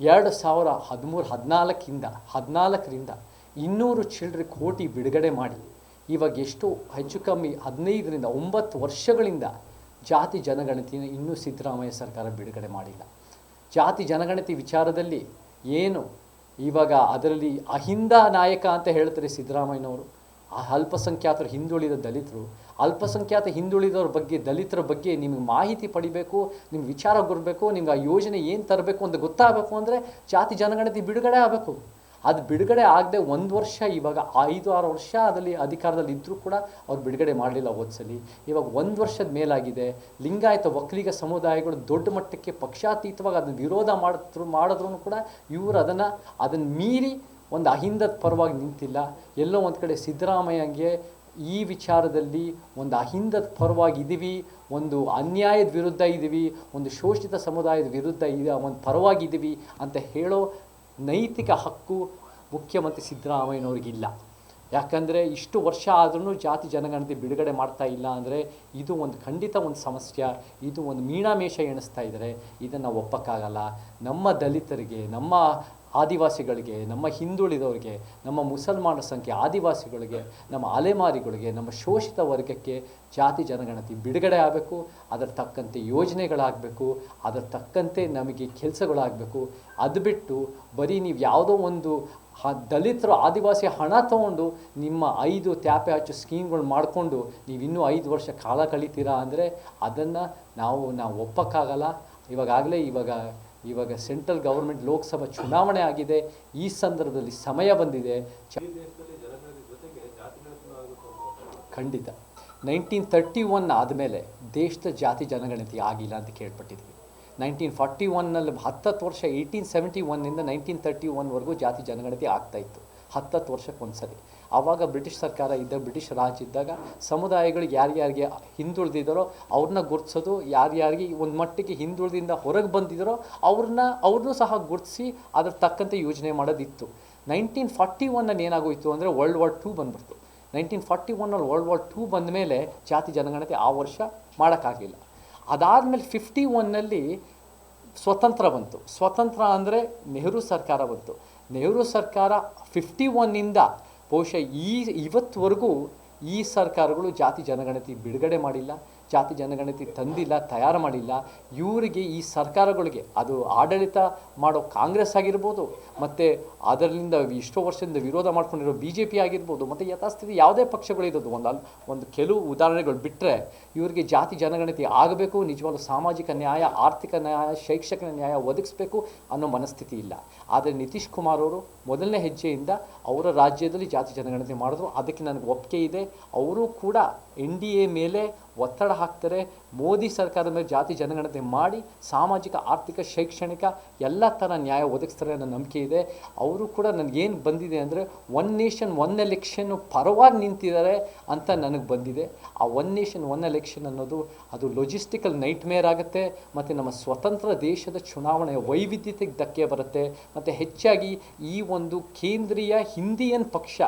ಎರಡು ಸಾವಿರ ಹದಿಮೂರು ಹದಿನಾಲ್ಕಿಂದ ಹದಿನಾಲ್ಕರಿಂದ ಇನ್ನೂರು ಚಿಲ್ಲರೆ ಕೋಟಿ ಬಿಡುಗಡೆ ಮಾಡಿ. ಇವಾಗ ಎಷ್ಟು? ಹೆಚ್ಚು ಕಮ್ಮಿ ಹದಿನೈದರಿಂದ ಒಂಬತ್ತು ವರ್ಷಗಳಿಂದ ಜಾತಿ ಜನಗಣತಿಯನ್ನು ಇನ್ನೂ ಸಿದ್ದರಾಮಯ್ಯ ಸರ್ಕಾರ ಬಿಡುಗಡೆ ಮಾಡಿಲ್ಲ. ಜಾತಿ ಜನಗಣತಿ ವಿಚಾರದಲ್ಲಿ ಏನು? ಇವಾಗ ಅದರಲ್ಲಿ ಅಹಿಂದ ನಾಯಕ ಅಂತ ಹೇಳ್ತಾರೆ ಸಿದ್ದರಾಮಯ್ಯನವರು. ಆ ಅಲ್ಪಸಂಖ್ಯಾತರು ಹಿಂದುಳಿದ ದಲಿತರು. ಅಲ್ಪಸಂಖ್ಯಾತ ಹಿಂದುಳಿದವ್ರ ಬಗ್ಗೆ, ದಲಿತರ ಬಗ್ಗೆ ನಿಮಗೆ ಮಾಹಿತಿ ಪಡಿಬೇಕು, ನಿಮ್ಗೆ ವಿಚಾರ ಬರಬೇಕು ನಿಮ್ಗೆ ಆ ಯೋಜನೆ ಏನು ತರಬೇಕು ಅಂತ ಗೊತ್ತಾಗಬೇಕು ಅಂದರೆ ಜಾತಿ ಜನಗಣತಿ ಬಿಡುಗಡೆ ಆಗಬೇಕು. ಅದು ಬಿಡುಗಡೆ ಆಗದೆ ಒಂದು ವರ್ಷ, ಇವಾಗ ಐದು, ಆರು ವರ್ಷ ಅದರಲ್ಲಿ ಅಧಿಕಾರದಲ್ಲಿ ಇದ್ದರೂ ಕೂಡ ಅವ್ರು ಬಿಡುಗಡೆ ಮಾಡಲಿಲ್ಲ ಓದ್ಸಲಿ ಇವಾಗ ಒಂದು ವರ್ಷದ ಮೇಲಾಗಿದೆ. ಲಿಂಗಾಯತ ಒಕ್ಕಲಿಗ ಸಮುದಾಯಗಳು ದೊಡ್ಡ ಮಟ್ಟಕ್ಕೆ ಪಕ್ಷಾತೀತವಾಗಿ ಅದನ್ನು ವಿರೋಧ ಮಾಡಿದ್ರು ಮಾಡಿದ್ರು ಕೂಡ ಇವರು ಅದನ್ನು ಅದನ್ನು ಮೀರಿ ಒಂದು ಅಹಿಂದದ ಪರವಾಗಿ ನಿಂತಿಲ್ಲ. ಎಲ್ಲೋ ಒಂದು ಕಡೆ ಸಿದ್ದರಾಮಯ್ಯಗೆ ಈ ವಿಚಾರದಲ್ಲಿ ಒಂದು ಅಹಿಂದದ ಪರವಾಗಿ ಇದ್ದೀವಿ ಒಂದು ಅನ್ಯಾಯದ ವಿರುದ್ಧ ಇದ್ದೀವಿ, ಒಂದು ಶೋಷಿತ ಸಮುದಾಯದ ವಿರುದ್ಧ ಇದ ಒಂದು ಪರವಾಗಿದ್ದೀವಿ ಅಂತ ಹೇಳೋ ನೈತಿಕ ಹಕ್ಕು ಮುಖ್ಯಮಂತ್ರಿ ಸಿದ್ದರಾಮಯ್ಯನವ್ರಿಗಿಲ್ಲ ಯಾಕಂದರೆ ಇಷ್ಟು ವರ್ಷ ಆದ್ರೂ ಜಾತಿ ಜನಗಣತಿ ಬಿಡುಗಡೆ ಮಾಡ್ತಾ ಇಲ್ಲ ಅಂದರೆ ಇದು ಒಂದು ಖಂಡಿತ ಒಂದು ಸಮಸ್ಯೆ, ಇದು ಒಂದು ಮೀಣಾಮೇಷ ಎಣಿಸ್ತಾ ಇದ್ದಾರೆ ಇದನ್ನು ಒಪ್ಪಕ್ಕಾಗಲ್ಲ. ನಮ್ಮ ದಲಿತರಿಗೆ, ನಮ್ಮ ಆದಿವಾಸಿಗಳಿಗೆ, ನಮ್ಮ ಹಿಂದುಳಿದವರಿಗೆ, ನಮ್ಮ ಮುಸಲ್ಮಾನ ಸಂಖ್ಯೆ ಆದಿವಾಸಿಗಳಿಗೆ, ನಮ್ಮ ಅಲೆಮಾರಿಗಳಿಗೆ, ನಮ್ಮ ಶೋಷಿತ ವರ್ಗಕ್ಕೆ ಜಾತಿ ಜನಗಣತಿ ಬಿಡುಗಡೆ ಆಗಬೇಕು. ಅದರ ತಕ್ಕಂತೆ ಯೋಜನೆಗಳಾಗಬೇಕು. ಅದರ ತಕ್ಕಂತೆ ನಮಗೆ ಕೆಲಸಗಳಾಗಬೇಕು. ಅದು ಬಿಟ್ಟು ಬರೀ ನೀವು ಯಾವುದೋ ಒಂದು ಹ, ದಲಿತರು ಆದಿವಾಸಿ ಹಣ ತೊಗೊಂಡು ನಿಮ್ಮ ಐದು ತ್ಯಾಪೆ ಹಚ್ಚು ಸ್ಕೀಮ್ಗಳು ಮಾಡಿಕೊಂಡು ನೀವು ಇನ್ನೂ ಐದು ವರ್ಷ ಕಾಲ ಕಳಿತೀರಾ ಅಂದರೆ ಅದನ್ನು ನಾವು ನಾವು ಒಪ್ಪಕ್ಕಾಗಲ್ಲ. ಇವಾಗಾಗಲೇ ಇವಾಗ ಇವಾಗ ಸೆಂಟ್ರಲ್ ಗೌರ್ಮೆಂಟ್ ಲೋಕಸಭಾ ಚುನಾವಣೆ ಆಗಿದೆ. ಈ ಸಂದರ್ಭದಲ್ಲಿ ಸಮಯ ಬಂದಿದೆ. ಖಂಡಿತ. ನೈನ್ಟೀನ್ ತರ್ಟಿ ಒನ್ ಆದಮೇಲೆ ದೇಶದ ಜಾತಿ ಜನಗಣತಿ ಆಗಿಲ್ಲ ಅಂತ ಕೇಳ್ಪಟ್ಟಿದ್ವಿ. ನೈನ್ಟೀನ್ ಫಾರ್ಟಿ ಒನ್ನಲ್ಲಿ ಹತ್ತತ್ತು ವರ್ಷ, ಏಯ್ಟೀನ್ ಸೆವೆಂಟಿ ಒನ್ನಿಂದ ನೈನ್ಟೀನ್ ತರ್ಟಿ ಒನ್ವರೆಗೂ ಜಾತಿ ಜನಗಣತಿ ಆಗ್ತಾ ಇತ್ತು. ಹತ್ತತ್ತು ವರ್ಷಕ್ಕೆ ಒಂದ್ಸರಿ ಆವಾಗ ಬ್ರಿಟಿಷ್ ಸರ್ಕಾರ ಇದ್ದ, ಬ್ರಿಟಿಷ್ ರಾಜ್ ಇದ್ದಾಗ ಸಮುದಾಯಗಳಿಗೆ ಯಾರ್ಯಾರಿಗೆ ಹಿಂದುಳಿದಿದ್ದಾರೋ ಅವ್ರನ್ನ ಗುರುತಿಸೋದು, ಯಾರ್ಯಾರಿಗೆ ಒಂದು ಮಟ್ಟಿಗೆ ಹಿಂದುಳಿದಿಂದ ಹೊರಗೆ ಬಂದಿದ್ದಾರೋ ಅವ್ರನ್ನ, ಅವ್ರನ್ನೂ ಸಹ ಗುರುತಿಸಿ ಅದ್ರ ತಕ್ಕಂತೆ ಯೋಜನೆ ಮಾಡೋದಿತ್ತು. ನೈನ್ಟೀನ್ ಫಾರ್ಟಿ ಒನ್ನಲ್ಲಿ ಏನಾಗೋಯಿತು ಅಂದರೆ ವರ್ಲ್ಡ್ ವಾರ್ ಟೂ ಬಂದ್ಬಿಡ್ತು. ನೈನ್ಟೀನ್ ಫಾರ್ಟಿ ಒನ್ನಲ್ಲಿ ವರ್ಲ್ಡ್ ವಾರ್ ಟೂ ಬಂದ ಮೇಲೆ ಜಾತಿ ಜನಗಣತಿ ಆ ವರ್ಷ ಮಾಡೋಕ್ಕಾಗಲಿಲ್ಲ. ಅದಾದಮೇಲೆ ಫಿಫ್ಟಿ ಒನ್ನಲ್ಲಿ ಸ್ವತಂತ್ರ ಬಂತು. ಸ್ವತಂತ್ರ ಅಂದರೆ ನೆಹರು ಸರ್ಕಾರ ಬಂತು. ನೆಹರು ಸರ್ಕಾರ ಫಿಫ್ಟಿ ಒನ್ನಿಂದ ಬಹುಶಃ ಈ ಇವತ್ತುವರೆಗೂ ಈ ಸರ್ಕಾರಗಳು ಜಾತಿ ಜನಗಣತಿ ಬಿಡುಗಡೆ ಮಾಡಿಲ್ಲ. ಜಾತಿ ಜನಗಣತಿ ತಂದಿಲ್ಲ, ತಯಾರು ಮಾಡಿಲ್ಲ, ಇವರಿಗೆ ಈ ಸರ್ಕಾರಗಳಿಗೆ ಅದು ಆಡಳಿತ ಮಾಡೋ ಕಾಂಗ್ರೆಸ್ ಆಗಿರ್ಬೋದು, ಮತ್ತು ಅದರಿಂದ ಇಷ್ಟೋ ವರ್ಷದಿಂದ ವಿರೋಧ ಮಾಡ್ಕೊಂಡಿರೋ ಬಿ ಜೆ ಪಿ ಆಗಿರ್ಬೋದು, ಮತ್ತು ಯಥಾಸ್ಥಿತಿ ಯಾವುದೇ ಪಕ್ಷಗಳಿರೋದು ಒಂದು ಅಲ್, ಒಂದು ಕೆಲವು ಉದಾಹರಣೆಗಳು ಬಿಟ್ಟರೆ ಇವರಿಗೆ ಜಾತಿ ಜನಗಣತಿ ಆಗಬೇಕು, ನಿಜವಾದ ಸಾಮಾಜಿಕ ನ್ಯಾಯ, ಆರ್ಥಿಕ ನ್ಯಾಯ, ಶೈಕ್ಷಣಿಕ ನ್ಯಾಯ ಒದಗಿಸ್ಬೇಕು ಅನ್ನೋ ಮನಸ್ಥಿತಿ ಇಲ್ಲ. ಆದರೆ ನಿತೀಶ್ ಕುಮಾರ್ ಅವರು ಮೊದಲನೇ ಹೆಜ್ಜೆಯಿಂದ ಅವರ ರಾಜ್ಯದಲ್ಲಿ ಜಾತಿ ಜನಗಣತಿ ಮಾಡಿದ್ರು, ಅದಕ್ಕೆ ನನಗೆ ಒಪ್ಪಿಗೆ ಇದೆ, ಅವರು ಕೂಡ ಎನ್ ಡಿ ಎ ಮೇಲೆ ಒತ್ತಡ ಹಾಕ್ತಾರೆ. ಮೋದಿ ಸರ್ಕಾರದ ಮೇಲೆ ಜಾತಿ ಜನಗಣತಿ ಮಾಡಿ ಸಾಮಾಜಿಕ, ಆರ್ಥಿಕ, ಶೈಕ್ಷಣಿಕ ಎಲ್ಲ ಥರ ನ್ಯಾಯ ಒದಗಿಸ್ತಾರೆ ಅನ್ನೋ ನಂಬಿಕೆ ಇದೆ. ಅವರು ಕೂಡ ನನಗೇನು ಬಂದಿದೆ ಅಂದರೆ ಒನ್ ನೇಷನ್, ಒನ್ ಎಲೆಕ್ಷನ್ನು ಪರವಾಗಿ ನಿಂತಿದ್ದಾರೆ ಅಂತ ನನಗೆ ಬಂದಿದೆ. ಆ ಒನ್ ನೇಷನ್, ಒನ್ ಎಲೆಕ್ಷನ್ ಅನ್ನೋದು ಅದು ಲೊಜಿಸ್ಟಿಕಲ್ ನೈಟ್ ಮೇರ್ ಆಗುತ್ತೆ. ಮತ್ತು ನಮ್ಮ ಸ್ವತಂತ್ರ ದೇಶದ ಚುನಾವಣೆಯ ವೈವಿಧ್ಯತೆಗೆ ಧಕ್ಕೆ ಬರುತ್ತೆ. ಮತ್ತು ಹೆಚ್ಚಾಗಿ ಈ ಒಂದು ಕೇಂದ್ರೀಯ ಹಿಂದಿಯನ್ ಪಕ್ಷ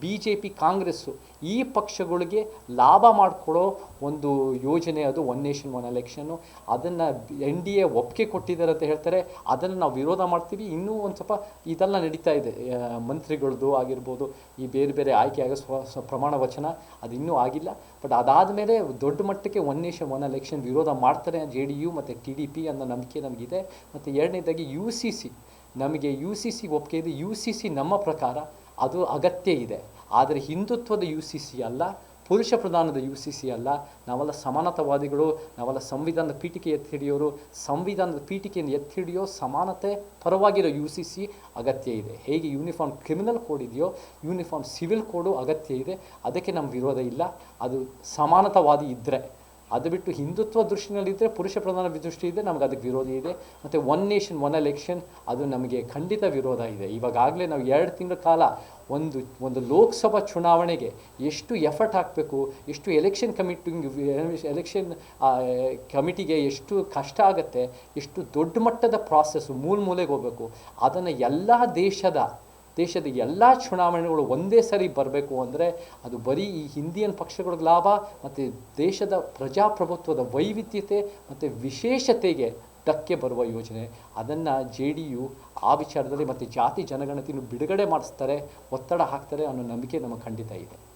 ಬಿ ಜೆ ಪಿ ಕಾಂಗ್ರೆಸ್ಸು ಈ ಪಕ್ಷಗಳಿಗೆ ಲಾಭ ಮಾಡಿಕೊಡೋ ಒಂದು ಯೋಜನೆ ಅದು ಒನ್ ನೇಷನ್, ಒನ್ ಎಲೆಕ್ಷನ್ನು. ಅದನ್ನು ಎನ್ ಡಿ ಎ ಒಪ್ಪಿಗೆ ಕೊಟ್ಟಿದ್ದಾರೆ ಅಂತ ಹೇಳ್ತಾರೆ. ಅದನ್ನು ನಾವು ವಿರೋಧ ಮಾಡ್ತೀವಿ. ಇನ್ನೂ ಒಂದು ಸ್ವಲ್ಪ ಇದೆಲ್ಲ ನಡೀತಾ ಇದೆ. ಮಂತ್ರಿಗಳದ್ದು ಆಗಿರ್ಬೋದು, ಈ ಬೇರೆ ಬೇರೆ ಆಯ್ಕೆ ಆಗೋ ಸ್ವ- ಪ್ರಮಾಣ ವಚನ ಅದು ಇನ್ನೂ ಆಗಿಲ್ಲ. ಬಟ್ ಅದಾದ ಮೇಲೆ ದೊಡ್ಡ ಮಟ್ಟಕ್ಕೆ ಒನ್ ನೇಷನ್, ಒನ್ ಎಲೆಕ್ಷನ್ ವಿರೋಧ ಮಾಡ್ತಾರೆ ಜೆ ಡಿ ಯು ಮತ್ತು ಟಿ ಡಿ ಪಿ ಅನ್ನೋ ನಂಬಿಕೆ ನಮಗಿದೆ. ಮತ್ತು ಎರಡನೇದಾಗಿ ಯು ಸಿ ಸಿ. ನಮಗೆ ಯು ಸಿ ಸಿ ಒಪ್ಪಿಗೆ ಇದೆ. ಯು ಸಿ ಸಿ ನಮ್ಮ ಪ್ರಕಾರ ಅದು ಅಗತ್ಯ ಇದೆ. ಆದರೆ ಹಿಂದುತ್ವದ ಯು ಸಿ ಸಿ ಅಲ್ಲ, ಪುರುಷ ಪ್ರಧಾನದ ಯು ಸಿ ಸಿ ಅಲ್ಲ, ನಾವೆಲ್ಲ ಸಮಾನತಾವಾದಿಗಳು, ನಾವೆಲ್ಲ ಸಂವಿಧಾನದ ಪೀಠಿಕೆ ಎತ್ತಿ ಹಿಡಿಯೋರು, ಸಂವಿಧಾನದ ಪೀಠಿಕೆಯನ್ನು ಎತ್ತಿ ಹಿಡಿಯೋ ಸಮಾನತೆ ಪರವಾಗಿರೋ ಯು ಸಿ ಸಿ ಅಗತ್ಯ ಇದೆ. ಹೇಗೆ ಯೂನಿಫಾರ್ಮ್ ಕ್ರಿಮಿನಲ್ ಕೋಡ್ ಇದೆಯೋ ಯೂನಿಫಾರ್ಮ್ ಸಿವಿಲ್ ಕೋಡು ಅಗತ್ಯ ಇದೆ. ಅದಕ್ಕೆ ನಮ್ಮ ವಿರೋಧ ಇಲ್ಲ. ಅದು ಸಮಾನತಾವಾದಿ ಇದ್ದರೆ ಅದು ಬಿಟ್ಟು ಹಿಂದುತ್ವ ದೃಷ್ಟಿನಲ್ಲಿದ್ದರೆ ಪುರುಷ ಪ್ರಧಾನ ದೃಷ್ಟಿ ಇದೆ, ನಮ್ಗೆ ಅದಕ್ಕೆ ವಿರೋಧ ಇದೆ. ಮತ್ತು ಒನ್ ನೇಷನ್ ಒನ್ ಎಲೆಕ್ಷನ್ ಅದು ನಮಗೆ ಖಂಡಿತ ವಿರೋಧ ಇದೆ. ಇವಾಗಾಗಲೇ ನಾವು ಎರಡು ತಿಂಗಳ ಕಾಲ ಒಂದು ಒಂದು ಲೋಕಸಭಾ ಚುನಾವಣೆಗೆ ಎಷ್ಟು ಎಫರ್ಟ್ ಹಾಕಬೇಕು, ಎಷ್ಟು ಎಲೆಕ್ಷನ್ ಕಮಿಟಿಂಗ್ ಎಲೆಕ್ಷನ್ ಕಮಿಟಿಗೆ ಎಷ್ಟು ಕಷ್ಟ ಆಗುತ್ತೆ, ಎಷ್ಟು ದೊಡ್ಡ ಮಟ್ಟದ ಪ್ರಾಸೆಸ್ಸು ಮೂಲ ಮೂಲೆಗೆ ಹೋಗಬೇಕು, ಅದನ್ನು ಎಲ್ಲ ದೇಶದ ದೇಶದ ಎಲ್ಲ ಚುನಾವಣೆಗಳು ಒಂದೇ ಸರಿ ಬರಬೇಕು ಅಂದರೆ ಅದು ಬರೀ ಈ ಹಿಂದಿಯನ್ ಪಕ್ಷಗಳಿಗೆ ಲಾಭ, ಮತ್ತು ದೇಶದ ಪ್ರಜಾಪ್ರಭುತ್ವದ ವೈವಿಧ್ಯತೆ, ಮತ್ತು ವಿಶೇಷತೆಗೆ ಧಕ್ಕೆ ಬರುವ ಯೋಜನೆ. ಅದನ್ನು ಜೆ ಡಿ ಯು ಆ ವಿಚಾರದಲ್ಲಿ ಮತ್ತು ಜಾತಿ ಜನಗಣತಿಯನ್ನು ಬಿಡುಗಡೆ ಮಾಡಿಸ್ತಾರೆ, ಒತ್ತಡ ಹಾಕ್ತಾರೆ ಅನ್ನೋ ನಂಬಿಕೆ ನಮಗೆ ಖಂಡಿತ ಇದೆ.